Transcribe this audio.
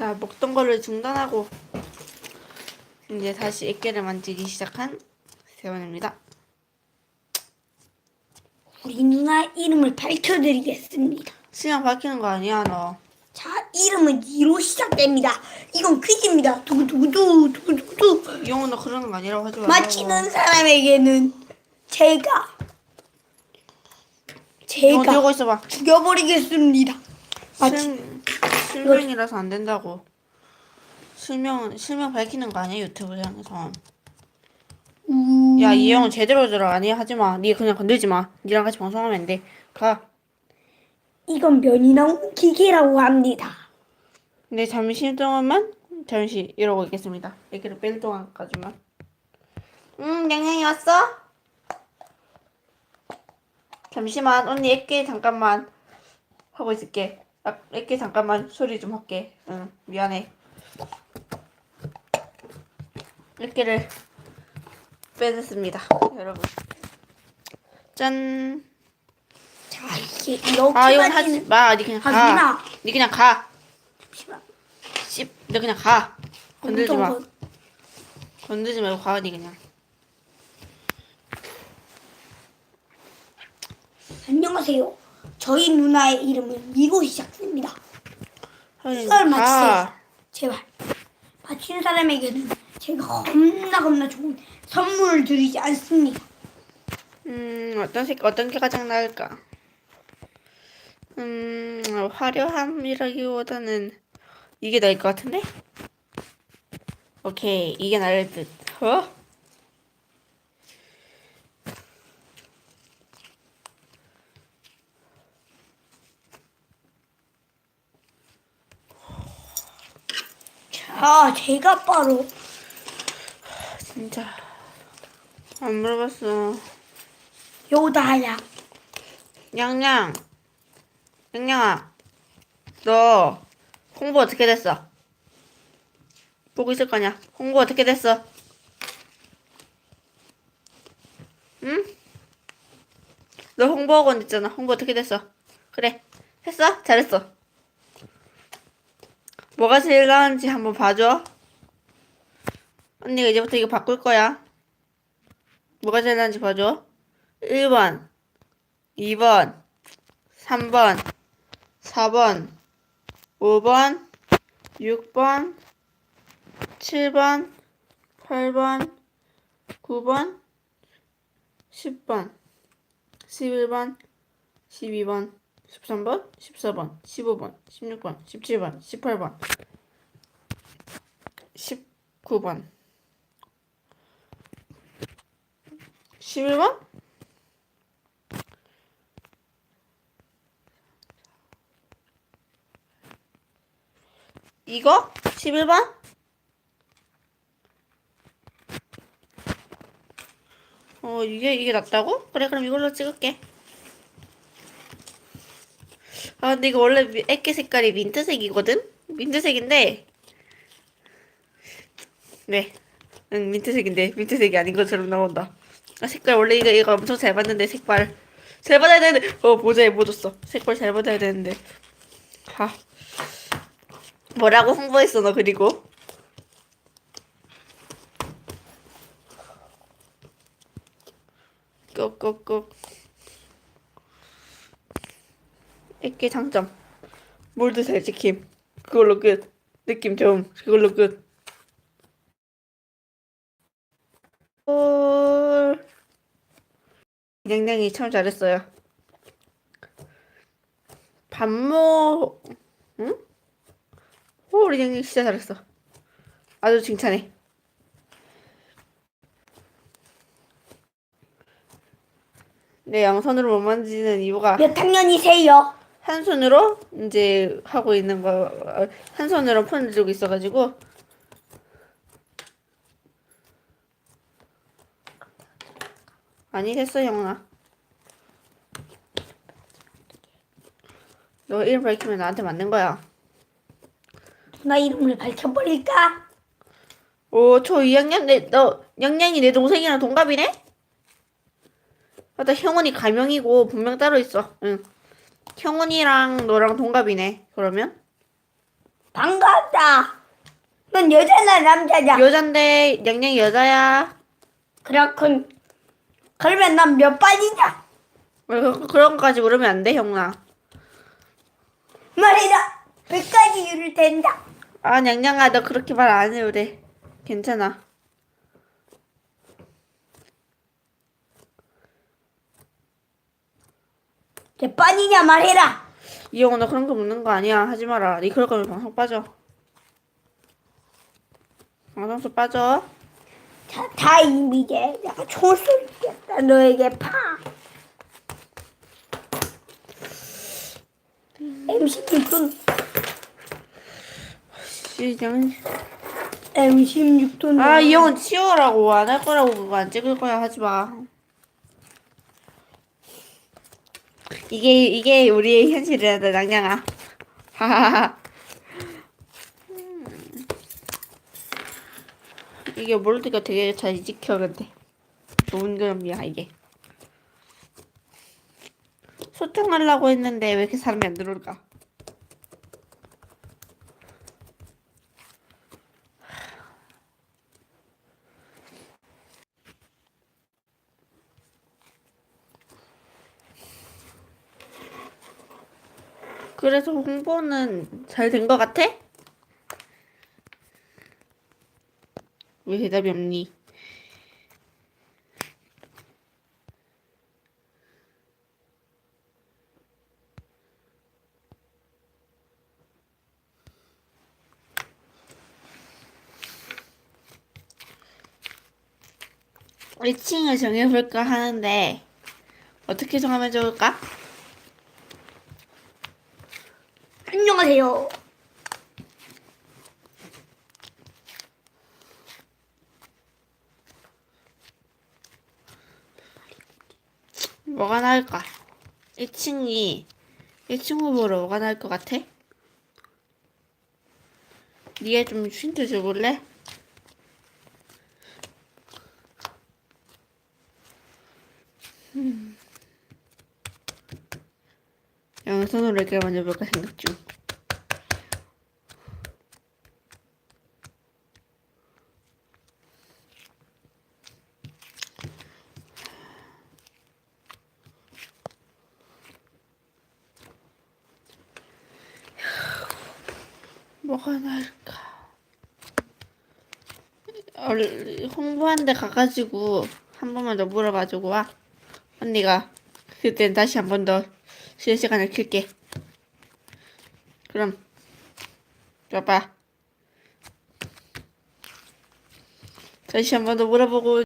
자, 먹던 거를 중단하고 이제 다시 액계를 만들기 시작한 세원입니다. 우리 누나 이름을 밝혀드리겠습니다. 수영 밝히는 거 아니야, 너. 자, 이름은 이로 시작됩니다. 이건 퀴즈입니다. 두구두구두, 두구두구두. 이용은 너 그러는 거 아니라고 하지 말고. 맞히는 사람에게는 제가, 제가 들고 있어봐. 죽여버리겠습니다. 맞히, 실, 실명이라서 안 된다고. 실명, 실명 밝히는 거 아니야, 유튜브상에서. 음, 야, 이 형은 제대로 들어. 아니, 하지 마. 니 그냥 건들지 마. 니랑 같이 방송하면 안 돼. 가. 이건 면이 나오는 기계라고 합니다. 네, 잠시 동안만 잠시 이러고 있겠습니다. 얘기를 뺄 동안까지만. 음, 양양이 왔어? 잠시만, 언니 애기 잠깐만 하고 있을게. 아, 애기 잠깐만 소리 좀 할게. 응, 미안해. 애기를 빼냈습니다, 여러분. 짠. 자, 이게 이렇게 아, 이건 하지 마. 니 그냥 가. 하지마. 니 그냥 가. 잠시만. 씹, 너 그냥 가. 건들지 마. 엄청 건들지 말고 가, 니 그냥. 안녕하세요. 저희 누나의 이름은 이로 시작됩니다. 이걸 가. 맞히세요. 제발. 맞히는 사람에게는 제가 겁나 겁나 좋은 선물을 드리지 않습니다. 음, 어떤 색, 어떤 게 가장 나을까? 음, 화려함이라기보다는 이게 나을 것 같은데? 오케이, 이게 나을 듯. 어? 자, 제가 바로 진짜. 안 물어봤어. 요다야. 냥냥. 냥냥아. 너 홍보 어떻게 됐어? 보고 있을 거냐? 홍보 어떻게 됐어? 응? 너 홍보학원 있잖아. 홍보 어떻게 됐어? 그래. 했어? 잘했어. 뭐가 제일 나은지 한번 봐줘. 언니가 이제부터 이거 바꿀 거야. 뭐가 제일 나은지 봐줘. 1번, 2번, 3번, 4번, 5번, 6번, 7번, 8번, 9번, 10번, 11번, 12번, 13번, 14번, 15번, 16번, 17번, 18번, 19번, 11번? 이거? 11번? 어, 이게, 이게 낫다고? 그래, 그럼 이걸로 찍을게. 아, 근데 이거 원래 미- 애기 색깔이 민트색이거든? 민트색인데, 네. 응, 민트색인데, 민트색이 아닌 것처럼 나온다. 아, 색깔 원래 이거, 이거 엄청 잘 봤는데, 색깔. 잘 받아야 되는데, 어, 모자에 못 줬어. 색깔 잘 받아야 되는데. 아. 뭐라고 홍보했어, 너, 그리고? 꾹꾹꾹. 애기 장점. 몰드 잘 지킴. 그걸로 끝. 느낌 좀. 그걸로 끝. 헐. 냥냥이 참 잘했어요. 반모, 응? 오, 우리 냥냥 진짜 잘했어. 아주 칭찬해. 내 양손으로 못 만지는 이유가 몇 학년이세요? 한 손으로 이제 하고 있는 거, 어, 한 손으로 폰을 들고 있어가지고. 아니, 됐어, 형아. 너 이름 밝히면 나한테 맞는 거야. 누나 이름을 밝혀버릴까? 오, 초 2학년? 내, 너, 양양이 내 동생이랑 동갑이네? 맞다, 형원이 가명이고, 분명 따로 있어. 응. 형원이랑 너랑 동갑이네, 그러면? 반가 맞다. 넌 여자나 남자냐? 여잔데 냥냥이 여자야. 그렇군. 그러면 난 몇 반이냐? 왜 그- 그런 거까지 물으면 안 돼, 형나. 말해라. 몇 가지 이유를 댄다. 아, 냥냥아, 너 그렇게 말 안 해도 돼. 괜찮아. 몇 반이냐 말해라. 이영호, 너 그런 거 묻는 거 아니야. 하지 마라. 니 그럴 거면 방송 빠져. 방송수 빠져. 자, 다임 이제 내가 총을 쏠겠다 너에게 파. MC 냥... MC 육돈 아, 이영호 치워라고. 안 할 거라고 그거 안 찍을 거야. 하지 마. 이게, 이게 우리의 현실이라다. 하하하. 음. 이게 몰드가 되게 잘 지켜, 근데. 좋은 점이야, 이게. 소통하려고 했는데 왜 이렇게 사람이 안 들어올까? 그래서 홍보는 잘된거 같아? 왜 대답이 없니? 위칭을 정해볼까 하는데 어떻게 정하면 좋을까? 안녕하세요. 뭐가 나을까? 1층이 1층 후보로 뭐가 나을 것 같아? 니가 좀 힌트 줘볼래? 음. 양손으로 이렇게 만져볼까 생각 중. 뭐가 나을까? 얼- 홍보한 데 가가지고 한 번만 더 물어봐주고 와. 언니가 그땐 다시 한 번더 실시간을 킬게. 그럼 봐봐. 다시 한 번 더 물어보고